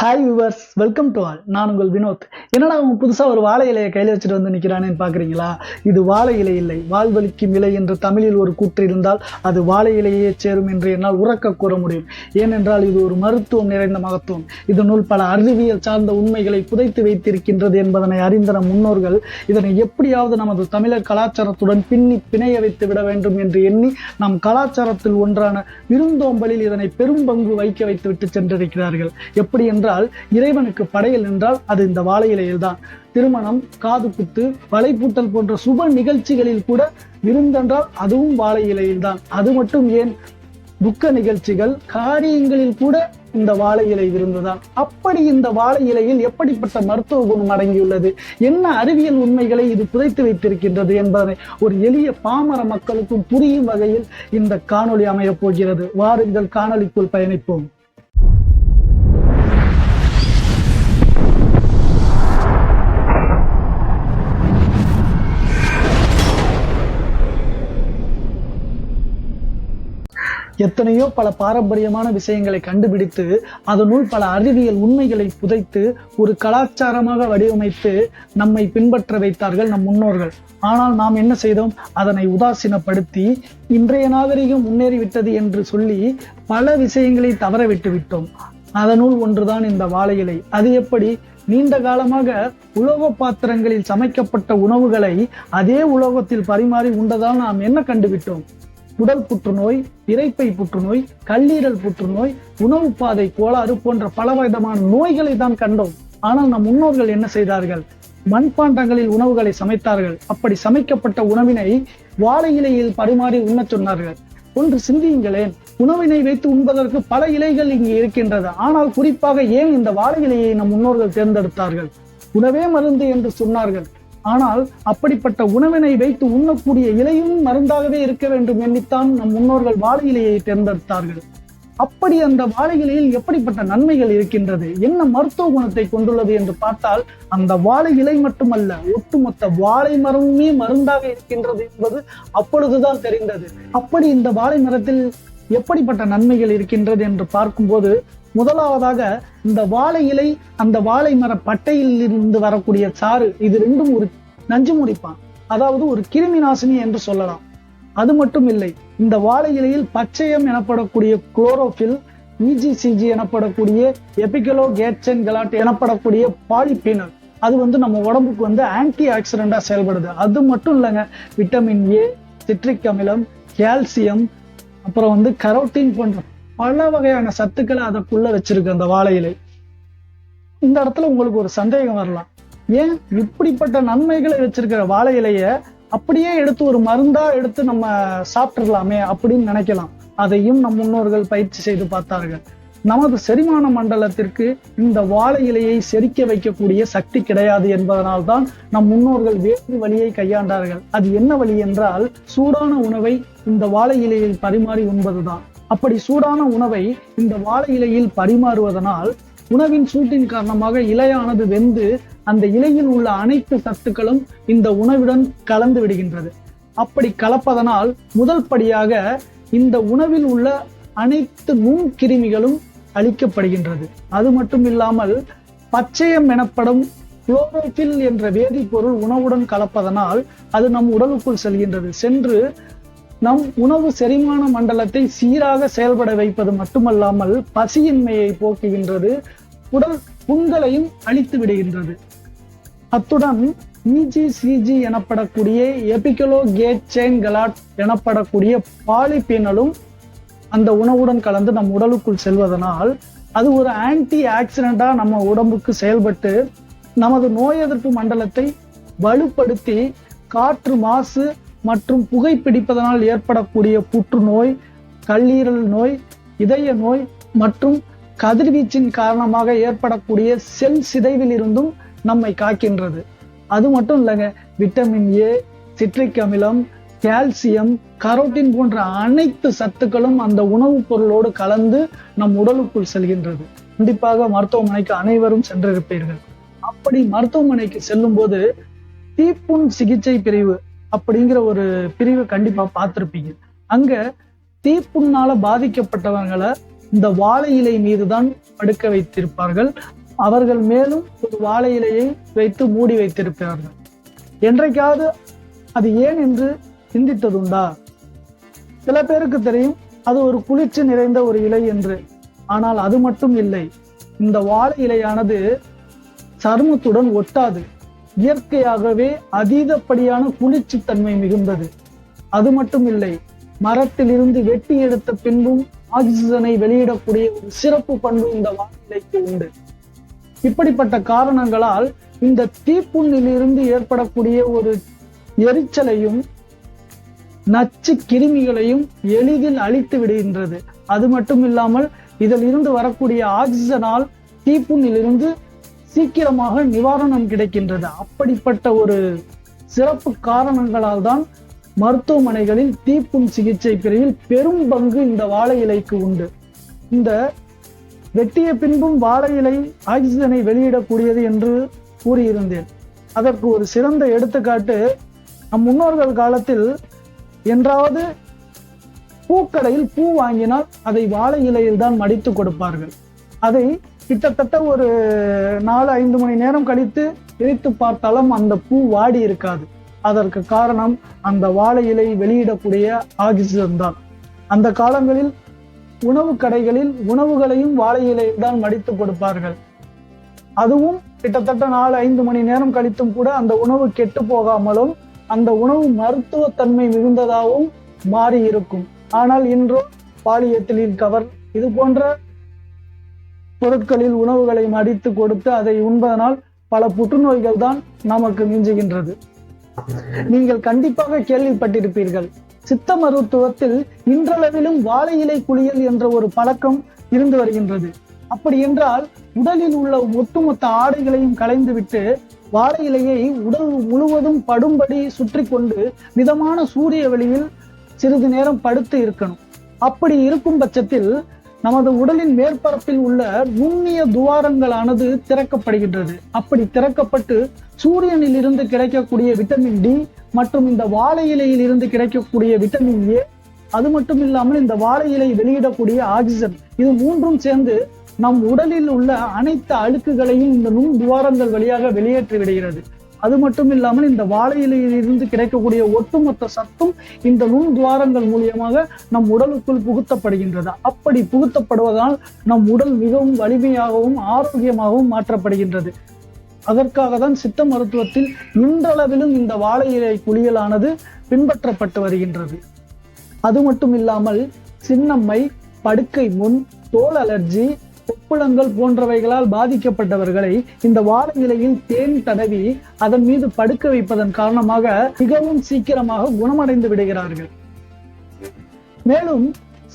Hi viewers welcome to all நான் உங்கள் வினோத். என்னடா அவன் புதுசா ஒரு வாழை இலையை கையில் வச்சுட்டு வந்து நிக்கிறானேன்னு பார்க்குறீங்களா இது வாழை இலை இல்லை. வாழ்வழிக்கும் இலை என்று தமிழில் ஒரு கூற்று இருந்தால் அது வாழை இலையே சேரும் என்று என்னால் உறக்க கூற முடியும். ஏனென்றால் இது ஒரு மருத்துவம் நிறைந்த மகத்துவம். இதனுள் பல அறிவியல் சார்ந்த உண்மைகளை புதைத்து வைத்திருக்கின்றது என்பதனை அறிந்த நம் முன்னோர்கள். இதனை எப்படியாவது நமது தமிழர் கலாச்சாரத்துடன் பின்னி பிணைய வைத்து விட வேண்டும் என்று எண்ணி நம் கலாச்சாரத்தில் ஒன்றான விருந்தோம்பலில் இதனை பெரும் பங்கு வைக்க வைத்து விட்டு சென்றிருக்கிறார்கள். எப்படி என்றால் இறைவனுக்கு படையல் என்றால் அது இந்த வாழை இலை இலையில்தான் திருமணம் காது குத்து வலைப்பூட்டல் போன்ற சுப நிகழ்ச்சிகளில் கூட விருந்தென்றால் அதுவும் வாழை இலையில் தான் அது மட்டும் ஏன்? துக்க நிகழ்ச்சிகள் காரியங்களில் கூட இந்த வாழை இலை விருந்துதான். அப்படி இந்த வாழை இலையில் எப்படிப்பட்ட மருத்துவ குணம் அடங்கியுள்ளது? என்ன அறிவியல் உண்மைகளை இது புதைத்து வைத்திருக்கின்றது என்பதனை ஒரு எளிய பாமர மக்களுக்கும் புரியும் வகையில் இந்த காணொளி அமையப் போகிறது. வாருங்கள் காணொளிக்குள் பயணிப்போம். எத்தனையோ பல பாரம்பரியமான விஷயங்களை கண்டுபிடித்து அதனுள் பல அறிவியல் உண்மைகளை புதைத்து ஒரு கலாச்சாரமாக வடிவமைத்து நம்மை பின்பற்ற வைத்தார்கள் நம் முன்னோர்கள். ஆனால் நாம் என்ன செய்தோம்? அதனை உதாசீனப்படுத்தி இன்றைய நாகரிகம் முன்னேறிவிட்டது என்று சொல்லி பல விஷயங்களை தவற விட்டு விட்டோம். அதனுள் ஒன்றுதான் இந்த வாழை இலை. அது எப்படி? நீண்ட காலமாக உலோக பாத்திரங்களில் சமைக்கப்பட்ட உணவுகளை அதே உலோகத்தில் பரிமாறி உண்டதால் நாம் என்ன கண்டுவிட்டோம்? உடல் புற்றுநோய் இறைப்பை புற்றுநோய் கல்லீரல் புற்றுநோய் உணவு பாதை கோளாறு போன்ற பலவிதமான நோய்களை தான் கண்டோம். ஆனால் நம் முன்னோர்கள் என்ன செய்தார்கள்? மண்பாண்டங்களில் உணவுகளை சமைத்தார்கள். அப்படி சமைக்கப்பட்ட உணவினை வாழை இலையில் பரிமாறி உண்ணச் சொன்னார்கள். ஒன்று சிந்தியுங்களேன் உணவினை வைத்து உண்பதற்கு பல இலைகள் இங்கு இருக்கின்றது. ஆனால் குறிப்பாக ஏன் இந்த வாழை இலையை நம் முன்னோர்கள் தேர்ந்தெடுத்தார்கள்? உணவே மருந்து என்று சொன்னார்கள். ஆனால் அப்படிப்பட்ட உணவினை வைத்து உண்ணக்கூடிய இலையும் மருந்தாகவே இருக்க வேண்டும் எண்ணித்தான் நம் முன்னோர்கள் வாழை இலையை தேர்ந்தெடுத்தார்கள். அப்படி அந்த வாழை இலையில் எப்படிப்பட்ட நன்மைகள் இருக்கின்றது? என்ன மருத்துவ குணத்தை கொண்டுள்ளது என்று பார்த்தால் அந்த வாழை இலை மட்டுமல்ல ஒட்டுமொத்த வாழை மரமுமே மருந்தாக இருக்கின்றது என்பது அப்பொழுதுதான் தெரிந்தது. அப்படி இந்த வாழை மரத்தில் எப்படிப்பட்ட நன்மைகள் இருக்கின்றது என்று பார்க்கும்போது முதலாவதாக இந்த வாழை இலை அந்த வாழை மர பட்டையில் இருந்து வரக்கூடிய சாறு இது ரெண்டும் ஒரு நஞ்சு முடிப்பான் அதாவது ஒரு கிருமி நாசினி என்று சொல்லலாம். அது மட்டும் இல்லை இந்த வாழை இலையில் பச்சையம் எனப்படக்கூடிய குளோரோஃபில் இஜிசிஜி எனப்படக்கூடிய எபிகலோ கேட்சன் கலாட் எனப்படக்கூடிய பாலிபீனல். அது வந்து நம்ம உடம்புக்கு வந்து ஆன்டி ஆக்சிடென்டா செயல்படுது. அது மட்டும் இல்லைங்க விட்டமின் ஏ சிட்ரிக் அமிலம் கால்சியம் அப்புறம் வந்து கரோட்டின் போன்ற பல வகையான சத்துக்களை அதற்குள்ள வச்சிருக்கு அந்த வாழை இலை இந்த இடத்துல உங்களுக்கு ஒரு சந்தேகம் வரலாம். ஏன் இப்படிப்பட்ட நன்மைகளை வச்சிருக்கிற வாழை இலைய அப்படியே எடுத்து ஒரு மருந்தா எடுத்து நம்ம சாப்பிட்டுடலாமே அப்படின்னு நினைக்கலாம். அதையும் நம் முன்னோர்கள் பயிற்சி செய்து பார்த்தார்கள். நமது செரிமான மண்டலத்திற்கு இந்த வாழை இலையை செரிக்க வைக்கக்கூடிய சக்தி கிடையாது என்பதனால்தான் நம் முன்னோர்கள் வேறு வழியை கையாண்டார்கள். அது என்ன வழி என்றால் சூடான உணவை இந்த வாழை இலையில் பரிமாறி உண்பதுதான். அப்படி சூடான உணவை இந்த வாழை இலையில் பரிமாறுவதனால் உணவின் சூட்டின் காரணமாக இலையானது வெந்து அந்த இலையில் உள்ள அனைத்து சத்துக்களும் இந்த உணவுடன் கலந்து விடுகின்றது. அப்படி கலப்பதனால் முதல் படியாக இந்த உணவில் உள்ள அனைத்து நுண்கிருமிகளும் அழிக்கப்படுகின்றது. அது மட்டும் இல்லாமல் பச்சையம் எனப்படும் குளோரோஃபில் என்ற வேதிப்பொருள் உணவுடன் கலப்பதனால் அது நம் உடலுக்குள் செல்கின்றது. சென்று நம் உணவு செரிமான மண்டலத்தை சீராக செயல்பட வைப்பது மட்டுமல்லாமல் பசியின்மையை போக்குகின்றது உடல் புண்களையும் அழித்து விடுகின்றது. அத்துடன் இஜிசிஜி எனப்படக்கூடிய எபிகலோ கேட் செயின் கலாட் எனப்படக்கூடிய பாலிபீனலும் அந்த உணவுடன் கலந்து நம் உடலுக்குள் செல்வதனால் அது ஒரு ஆன்டி ஆக்சிடென்டா நம்ம உடம்புக்கு செயல்பட்டு நமது நோய் எதிர்ப்பு மண்டலத்தை வலுப்படுத்தி காற்று மாசு மற்றும் புகைப்பிடிப்பதனால் ஏற்படக்கூடிய புற்றுநோய் கல்லீரல் நோய் இதய நோய் மற்றும் கதிர்வீச்சின் காரணமாக ஏற்படக்கூடிய செல் சிதைவில் இருந்தும் நம்மை காக்கின்றது. அது மட்டும் இல்லைங்க விட்டமின் ஏ சிட்ரிக் அமிலம் கால்சியம் கரோட்டின் போன்ற அனைத்து சத்துக்களும் அந்த உணவுப் பொருளோடு கலந்து நம் உடலுக்குள் செல்கின்றது. கண்டிப்பாக மருத்துவமனைக்கு அனைவரும் சென்றிருப்பீர்கள். அப்படி மருத்துவமனைக்கு செல்லும் போது தீப்புண் சிகிச்சை பிரிவு அப்படிங்கிற ஒரு பிரிவை கண்டிப்பா பார்த்திருப்பீங்க. அங்க தீப்புண்ணால பாதிக்கப்பட்டவர்களை இந்த வாழை இலை மீதுதான் படுக்க வைத்திருப்பார்கள். அவர்கள் மேலும் ஒரு வாழை இலையை வைத்து மூடி வைத்திருப்பார்கள் என்றைக்காவது அது ஏன் என்று சிந்தித்ததுண்டா? சில பேருக்கு தெரியும் அது ஒரு குளிர்ச்சி நிறைந்த ஒரு இலை என்று. ஆனால் அது மட்டும் இல்லை. இந்த வாழை இலையானது சருமத்துடன் ஒட்டாது. இயற்கையாகவே அதீதப்படியான குளிர்ச்சி தன்மை மிகுந்தது. அது மட்டும் இல்லை மரத்திலிருந்து வெட்டி எடுத்த பின்பும் ஆக்சிஜனை வெளியிடக்கூடிய ஒரு சிறப்பு பண்பு இந்த வானிலைக்கு உண்டு. இப்படிப்பட்ட காரணங்களால் இந்த தீப்புண்ணிலிருந்து ஏற்படக்கூடிய ஒரு எரிச்சலையும் நச்சு கிருமிகளையும் எளிதில் அழித்து விடுகின்றது. அது மட்டும் இல்லாமல் இதில் இருந்து வரக்கூடிய ஆக்சிஜனால் தீப்புண்ணிலிருந்து சீக்கிரமாக நிவாரணம் கிடைக்கின்றது. அப்படிப்பட்ட ஒரு சிறப்பு காரணங்களால் தான் மருத்துவமனைகளில் தீப்புண் சிகிச்சை பிரிவில் பெரும் பங்கு இந்த வாழை இலைக்கு உண்டு. இந்த வெட்டிய பின்பும் வாழை இலை ஆக்சிஜனை வெளியிடக்கூடியது என்று கூறியிருந்தேன். அதற்கு ஒரு சிறந்த எடுத்துக்காட்டு நம் முன்னோர்கள் காலத்தில் என்றாவது பூக்கடையில் பூ வாங்கினால் அதை வாழை இலையில் தான் மடித்து கொடுப்பார்கள். அதை கிட்டத்தட்ட ஒரு நாலு ஐந்து மணி நேரம் கழித்து பிரித்து பார்த்தாலும் அந்த பூ வாடி இருக்காது. அதற்கு காரணம் அந்த வாழை இலை வெளியிடக்கூடிய ஆக்சிஜன் தான். அந்த காலங்களில் உணவு கடைகளில் உணவுகளையும் வாழை இலையில் தான் மடித்து கொடுப்பார்கள். அதுவும் கிட்டத்தட்ட நாலு ஐந்து மணி நேரம் கழித்தும் கூட அந்த உணவு கெட்டு போகாமலும் அந்த உணவு மருத்துவத்தன்மை மிகுந்ததாகவும் மாறி இருக்கும் ஆனால் இன்றோ பாலியத்திலின் கவர் இது போன்ற பொருட்களில் உணவுகளை மடித்து கொடுத்து அதை உண்பதனால் பல புற்றுநோய்கள் தான் நமக்கு மிஞ்சுகின்றது. நீங்கள் கண்டிப்பாக கேள்விப்பட்டிருப்பீர்கள். சித்த மருத்துவத்தில் இன்றளவிலும் வாழை இலை குளியல் என்ற ஒரு பழக்கம் இருந்து வருகின்றது. அப்படி என்றால் உடலில் உள்ள ஒட்டுமொத்த ஆடைகளையும் களைந்துவிட்டு வாழை இலையை உடல் முழுவதும் படும்படி சுற்றி கொண்டு மிதமான சூரிய வெளியில் சிறிது நேரம் படுத்து இருக்கணும். அப்படி இருக்கும் பட்சத்தில் நமது உடலின் மேற்பரப்பில் உள்ள நுண்ணிய துவாரங்களானது திறக்கப்படுகின்றது. அப்படி திறக்கப்பட்டு சூரியனில் இருந்து கிடைக்கக்கூடிய விட்டமின் டி மற்றும் இந்த வாழை இலையில் இருந்து கிடைக்கக்கூடிய விட்டமின் ஏ அது மட்டும் இல்லாமல் இந்த வாழை இலை வெளியிடக்கூடிய ஆக்சிஜன் இது மூன்றும் சேர்ந்து நம் உடலில் உள்ள அனைத்து அழுக்குகளையும் இந்த நுண் துவாரங்கள் வழியாக வெளியேற்றி விடுகிறது அது மட்டும் இல்லாமல் இந்த வாழை இலையில் இருந்து கிடைக்கக்கூடிய ஒட்டுமொத்த சத்தும் இந்த நுண் துவாரங்கள் மூலியமாக நம் உடலுக்குள் புகுத்தப்படுகின்றது. அப்படி புகுத்தப்படுவதால் நம் உடல் மிகவும் வலிமையாகவும் ஆரோக்கியமாகவும் மாற்றப்படுகின்றது. அதற்காக தான் சித்த மருத்துவத்தில் இன்றளவிலும் இந்த வாழை இலை குளியலானது பின்பற்றப்பட்டு வருகின்றது. அது மட்டும் இல்லாமல் சின்னம்மை படுக்கை முன் தோல் அலர்ஜி கொப்புளங்கள் போன்றவைகளால் பாதிக்கப்பட்டவர்களை இந்த வாழை இலையில் தேன் தடவி அதன் மீது படுக்க வைப்பதன் காரணமாக மிகவும் சீக்கிரமாக குணமடைந்து விடுகிறார்கள். மேலும்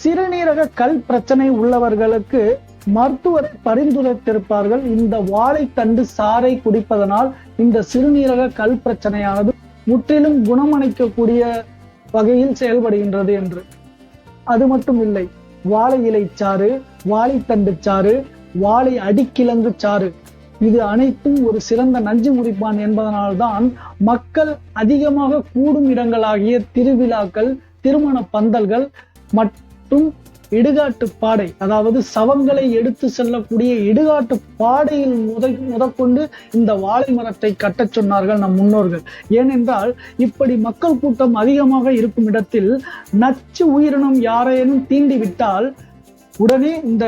சிறுநீரக கல் பிரச்சனை உள்ளவர்களுக்கு மருத்துவர் பரிந்துரைத்திருப்பார்கள். இந்த வாழைத்தண்டு சாறை குடிப்பதனால் இந்த சிறுநீரக கல் பிரச்சனையானது முற்றிலும் குணமடைக்கக்கூடிய வகையில் செயல்படுகின்றது என்று. அது மட்டும் இல்லை வாழை இலை சாறு வாழைத்தண்டு சாறு வாழை அடிக்கிழங்கு சாறு. இது அனைத்தும் ஒரு சிறந்த நஞ்சு முறிப்பான் என்பதனால்தான் மக்கள் அதிகமாக கூடும் இடங்களாகிய திருவிழாக்கள் திருமண பந்தல்கள் மற்றும் இடுகாட்டு பாடை அதாவது சவங்களை எடுத்து செல்லக்கூடிய இடுகாட்டு பாடையில் முத முதற்கொண்டு இந்த வாழை மரத்தை கட்டச் சொன்னார்கள் நம் முன்னோர்கள். ஏனென்றால் இப்படி மக்கள் கூட்டம் அதிகமாக இருக்கும் இடத்தில் நச்சு உயிரினம் யாரேனும் தீண்டி விட்டால் உடனே இந்த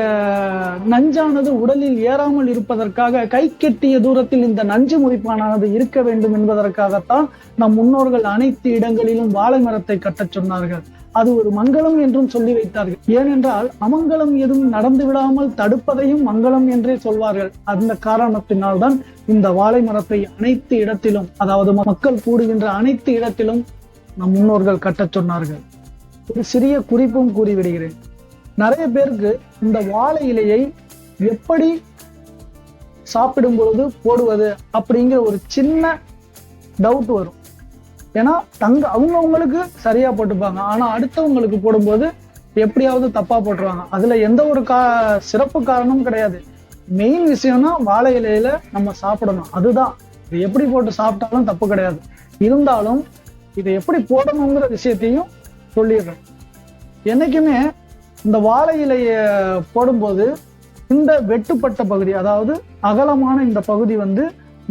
நஞ்சானது உடலில் ஏறாமல் இருப்பதற்காக கை கெட்டிய தூரத்தில் இந்த நஞ்சு முறிப்பானானது இருக்க வேண்டும் என்பதற்காகத்தான் நம் முன்னோர்கள் அனைத்து இடங்களிலும் வாழை மரத்தை கட்டச் சொன்னார்கள். அது ஒரு மங்களம் என்றும் சொல்லி வைத்தார்கள். ஏனென்றால் அமங்கலம் எதுவும் நடந்து விடாமல் தடுப்பதையும் மங்களம் என்றே சொல்வார்கள். அந்த காரணத்தினால் தான் இந்த வாழை மரத்தை அனைத்து இடத்திலும் அதாவது மக்கள் கூடுகின்ற அனைத்து இடத்திலும் நம் முன்னோர்கள் கட்டச் சொன்னார்கள். ஒரு சிறிய குறிப்பும் கூறிவிடுகிறேன். நிறைய பேருக்கு இந்த வாழை இலையை எப்படி சாப்பிடும் பொழுது போடுவது அப்படிங்கிற ஒரு சின்ன டவுட் வரும். ஏன்னா தங்க அவங்கவுங்களுக்கு சரியா போட்டுப்பாங்க. ஆனா அடுத்தவங்களுக்கு போடும்போது எப்படியாவது தப்பா போட்டுருவாங்க. அதுல எந்த ஒரு கா சிறப்பு காரணமும் கிடையாது. மெயின் விஷயம்னா வாழை இலையில நம்ம சாப்பிடணும். அதுதான். இது எப்படி போட்டு சாப்பிட்டாலும் தப்பு கிடையாது. இருந்தாலும் இதை எப்படி போடணுங்கிற விஷயத்தையும் சொல்லிடுறேன். என்னைக்குமே இந்த வாழை இலையை போடும்போது இந்த வெட்டுப்பட்ட பகுதி அதாவது அகலமான இந்த பகுதி வந்து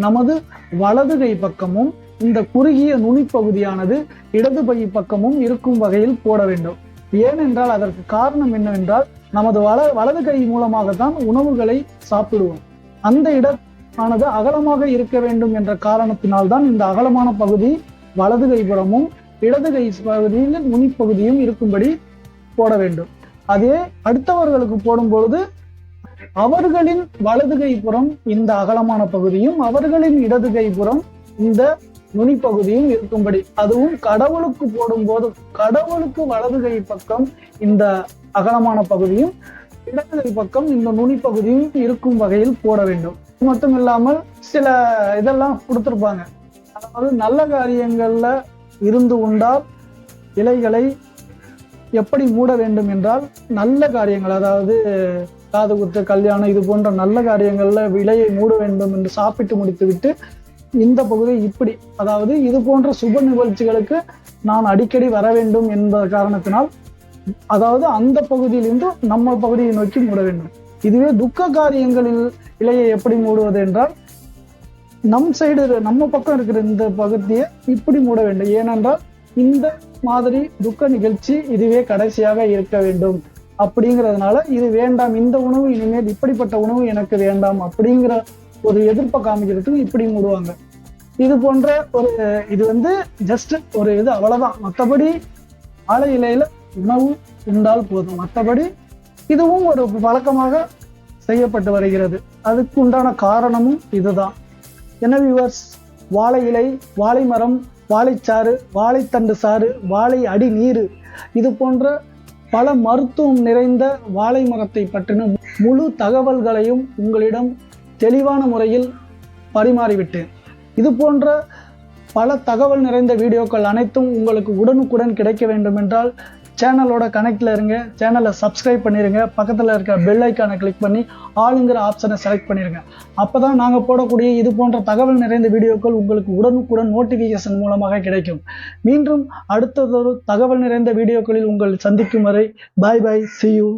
நமது வலது கை பக்கமும் இந்த குறுகிய நுனிப்பகுதியானது இடது பை பக்கமும் இருக்கும் வகையில் போட வேண்டும். ஏனென்றால் அதற்கு காரணம் என்னவென்றால் நமது வல வலது கை மூலமாகத்தான் உணவுகளை சாப்பிடுவோம். அந்த இடமானது அகலமாக இருக்க வேண்டும் என்ற காரணத்தினால்தான் இந்த அகலமான பகுதி வலது கைப்புறமும் இடது கை பகுதியில் நுனிப்பகுதியும் இருக்கும்படி போட வேண்டும். அதே அடுத்தவர்களுக்கு போடும் பொழுது அவர்களின் வலது கைப்புறம் இந்த அகலமான பகுதியும் அவர்களின் இடது கைப்புறம் இந்த நுனிப்பகுதியும் இருக்கும்படி. அதுவும் கடவுளுக்கு போடும்போது கடவுளுக்கு வலது கை பக்கம் இந்த அகலமான பகுதியும் இடது கை பக்கம் இந்த நுனிப்பகுதியும் இருக்கும் வகையில் போட வேண்டும். மட்டும் இல்லாமல் சில இதெல்லாம் கொடுத்துருப்பாங்க. அதாவது நல்ல காரியங்கள்ல இருந்து உண்டால் இலைகளை எப்படி மூட வேண்டும் என்றால் நல்ல காரியங்கள் அதாவது காது குத்து கல்யாணம் இது போன்ற நல்ல காரியங்கள்ல இலையை மூட வேண்டும் என்று சாப்பிட்டு முடித்துவிட்டு இந்த பகுதி இப்படி. அதாவது இது போன்ற சுப நிகழ்ச்சிகளுக்கு நான் அடிக்கடி வர வேண்டும் என்ப காரணத்தினால் அதாவது அந்த பகுதியிலிருந்து நம்ம பகுதியை நோக்கி மூட வேண்டும். இதுவே துக்க காரியங்களில் இலையை எப்படி மூடுவது என்றால் நம் சைடு நம்ம பக்கம் இருக்கிற இந்த பகுதியை இப்படி மூட வேண்டும். ஏனென்றால் இந்த மாதிரி துக்க நிகழ்ச்சி இதுவே கடைசியாக இருக்க வேண்டும். அப்படிங்கிறதுனால இது வேண்டாம் இந்த உணவு இனிமேல் இப்படிப்பட்ட உணவு எனக்கு வேண்டாம் அப்படிங்கிற ஒரு எதிர்ப்பை காமிக்கிறதுக்கு இப்படி மூடுவாங்க. இது போன்ற ஒரு இது வந்து ஜஸ்ட் ஒரு இது அவ்வளவுதான். மற்றபடி வாழை இலையில உணவு உண்டால் போதும். மற்றபடி இதுவும் ஒரு வழக்கமாக செய்யப்பட்டு வருகிறது. அதுக்கு உண்டான காரணமும் இதுதான். என்ன வியூவர்ஸ் வாழை இலை வாழை மரம் வாழைச்சாறு வாழைத்தண்டு சாறு வாழை அடி நீர் இது போன்ற பல மருத்துவம் நிறைந்த வாழை மரத்தை பற்றின முழு தகவல்களையும் உங்களிடம் தெளிவான முறையில் பரிமாறிவிட்டேன். இது போன்ற பல தகவல் நிறைந்த வீடியோக்கள் அனைத்தும் உங்களுக்கு உடனுக்குடன் கிடைக்க வேண்டும் என்றால் சேனலோட கனெக்டில் இருங்க. சேனலை சப்ஸ்கிரைப் பண்ணிடுங்க பக்கத்தில் இருக்க பெல் ஐக்கானை கிளிக் பண்ணி ஆளுங்கிற ஆப்ஷனை செலக்ட் பண்ணிடுங்க அப்போ தான் நாங்கள் போடக்கூடிய இது போன்ற தகவல் நிறைந்த வீடியோக்கள் உங்களுக்கு உடனுக்குடன் நோட்டிஃபிகேஷன் மூலமாக கிடைக்கும். மீண்டும் அடுத்ததொரு தகவல் நிறைந்த வீடியோக்களில் உங்கள் சந்திக்கும் வரை பாய் பாய் சி யூ